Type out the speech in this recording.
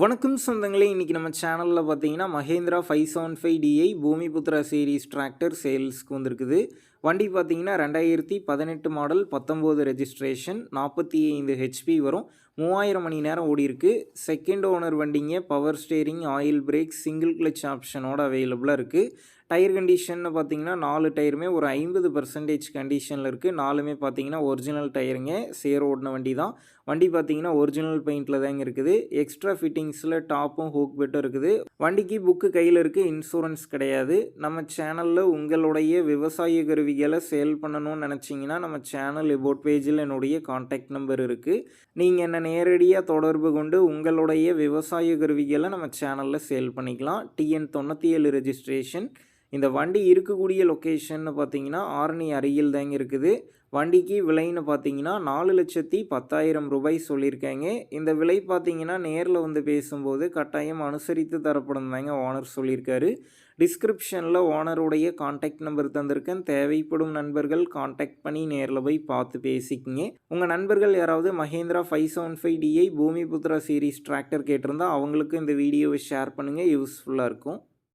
வணக்கம் சொந்தங்களே இன்றைக்கி நம்ம சேனலில் பார்த்தீங்கன்னா Mahindra five seven five DI Bhumiputra series tractor சேல்ஸ்க்கு வந்திருக்குது. வண்டி பார்த்தீங்கன்னா ரெண்டாயிரத்தி பதினெட்டு மாடல் பத்தொம்போது ரெஜிஸ்ட்ரேஷன் நாற்பத்தி ஐந்து ஹெச்பி வரும். மூவாயிரம் மணி நேரம் ஓடி இருக்கு. செகண்ட் ஓனர் வண்டிங்க power steering oil brake single clutch ஆப்ஷனோட அவைலபிளாக இருக்குது டயர் கண்டிஷன்னு பார்த்தீங்கன்னா நாலு டயருமே ஒரு ஐம்பது பர்சன்டேஜ் கண்டிஷனில் இருக்குது நாலுமே பார்த்தீங்கன்னா ஒரிஜினல் டயருங்க சேர் ஓடின வண்டி தான். வண்டி பார்த்தீங்கன்னா ஒரிஜினல் பெயிண்டில் தாங்க இருக்குது. எக்ஸ்ட்ரா ஃபிட்டிங்ஸில் டாப்பும் ஹூக் பெட்டும் இருக்குது. வண்டிக்கு புக்கு கையில் இருக்குது இன்சூரன்ஸ் கிடையாது. நம்ம சேனலில் உங்களுடைய விவசாய கருவிகளை சேல் பண்ணணும்னு நினச்சிங்கன்னா நம்ம சேனல் எபோட் பேஜில் என்னுடைய காண்டாக்ட் நம்பர் இருக்குது நீங்கள் என்ன நேரடியாக தொடர்பு கொண்டு உங்களுடைய விவசாய கருவிகளை நம்ம சேனலில் சேல் பண்ணிக்கலாம். டிஎன் தொண்ணூற்றி ஏழு ரெஜிஸ்ட்ரேஷன் இந்த வண்டி இருக்கக்கூடிய லொக்கேஷன்னு பார்த்தீங்கன்னா ஆரணி அருகில் தாங்க இருக்குது. வண்டிக்கு விலைன்னு பார்த்தீங்கன்னா நாலு லட்சத்தி பத்தாயிரம் ரூபாய் சொல்லியிருக்காங்க. இந்த விலை பார்த்தீங்கன்னா நேரில் வந்து பேசும்போது கட்டாயம் அனுசரித்து தரப்படும் தாங்க ஓனர் சொல்லியிருக்காரு. டிஸ்கிரிப்ஷனில் ஓனருடைய காண்டாக்ட் நம்பர் தந்திருக்கேன். தேவைப்படும் நண்பர்கள் காண்டாக்ட் பண்ணி நேரில் போய் பார்த்து பேசிக்கிங்க. உங்கள் நண்பர்கள் யாராவது Mahindra five seven five DI Bhumiputra series tractor கேட்டிருந்தா அவங்களுக்கு இந்த வீடியோவை ஷேர் பண்ணுங்கள் யூஸ்ஃபுல்லாக இருக்கும்.